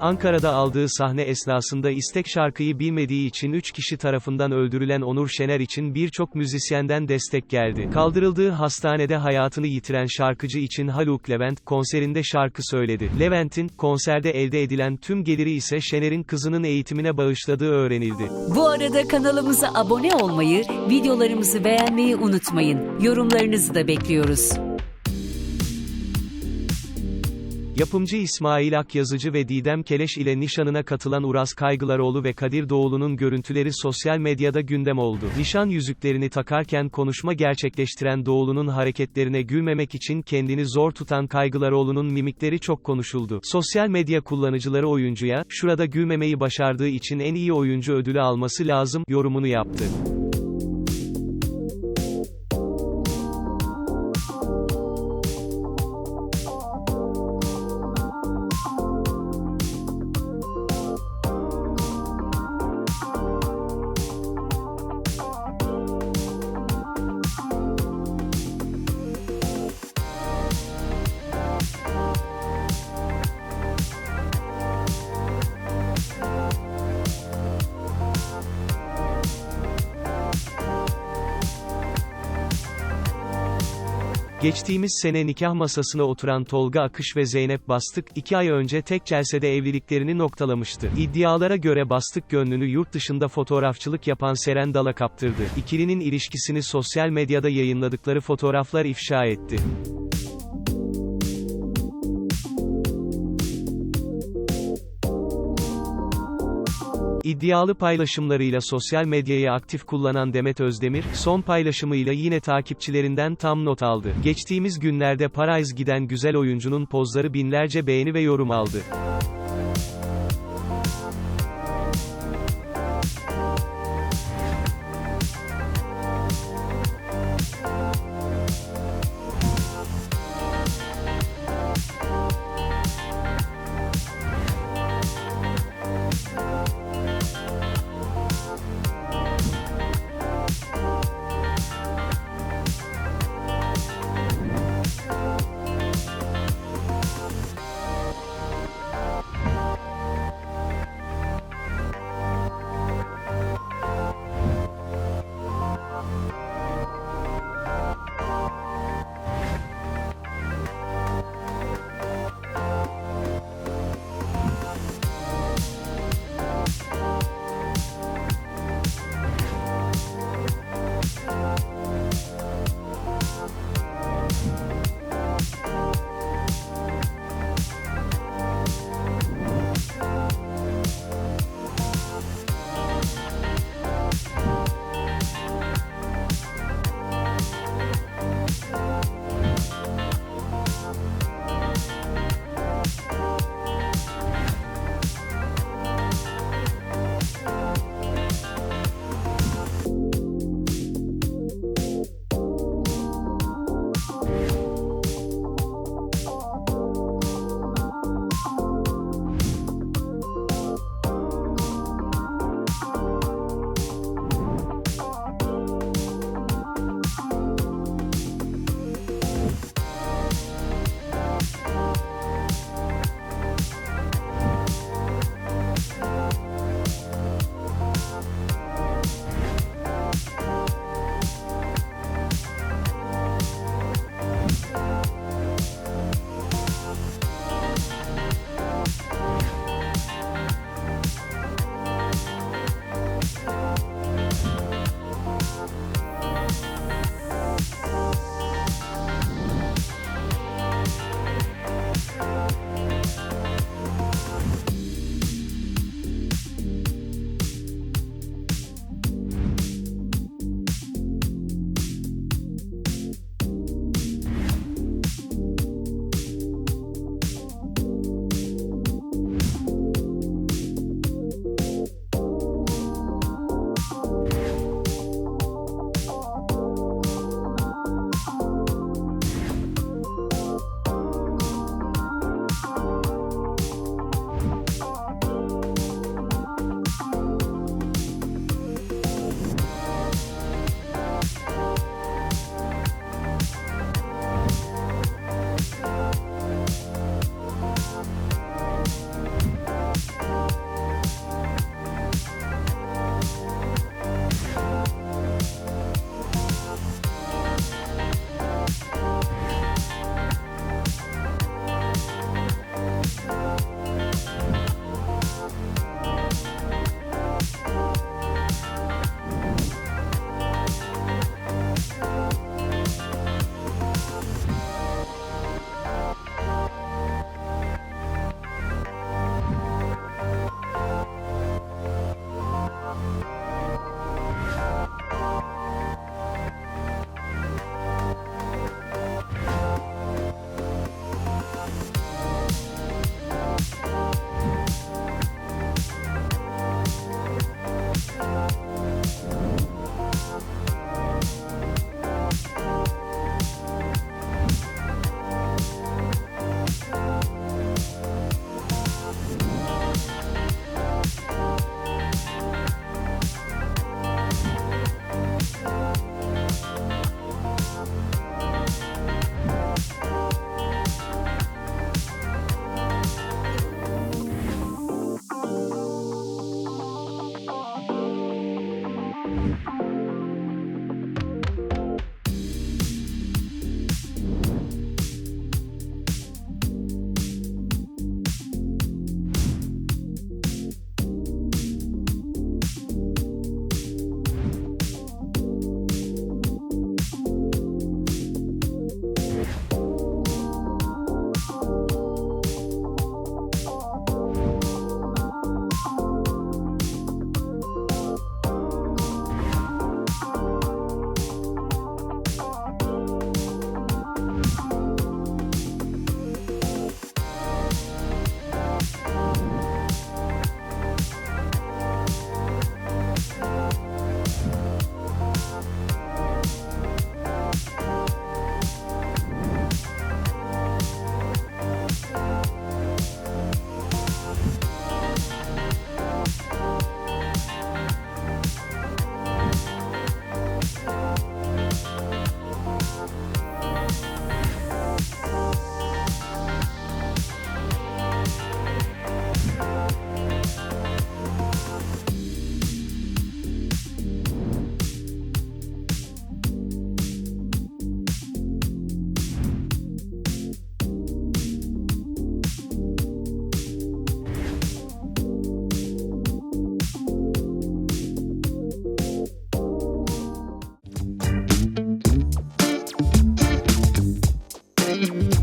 Ankara'da aldığı sahne esnasında istek şarkıyı bilmediği için 3 kişi tarafından öldürülen Onur Şener için birçok müzisyenden destek geldi. Kaldırıldığı hastanede hayatını yitiren şarkıcı için Haluk Levent, konserinde şarkı söyledi. Levent'in, konserde elde edilen tüm geliri ise Şener'in kızının eğitimine bağışladığı öğrenildi. Bu arada kanalımıza abone olmayı, videolarımızı beğenmeyi unutmayın. Yorumlarınızı da bekliyoruz. Yapımcı İsmail Akyazıcı ve Didem Keleş ile nişanına katılan Uras Kaygılaroğlu ve Kadir Doğulu'nun görüntüleri sosyal medyada gündem oldu. Nişan yüzüklerini takarken konuşma gerçekleştiren Doğulu'nun hareketlerine gülmemek için kendini zor tutan Kaygılaroğlu'nun mimikleri çok konuşuldu. Sosyal medya kullanıcıları oyuncuya, şurada gülmemeyi başardığı için en iyi oyuncu ödülü alması lazım, yorumunu yaptı. Geçtiğimiz sene nikah masasına oturan Tolga Akış ve Zeynep Bastık, iki ay önce tek celsede evliliklerini noktalamıştı. İddialara göre Bastık gönlünü yurt dışında fotoğrafçılık yapan Seren Dal'a kaptırdı. İkilinin ilişkisini sosyal medyada yayınladıkları fotoğraflar ifşa etti. İddialı paylaşımlarıyla sosyal medyayı aktif kullanan Demet Özdemir, son paylaşımıyla yine takipçilerinden tam not aldı. Geçtiğimiz günlerde Parayz giden güzel oyuncunun pozları binlerce beğeni ve yorum aldı. Mm-hmm.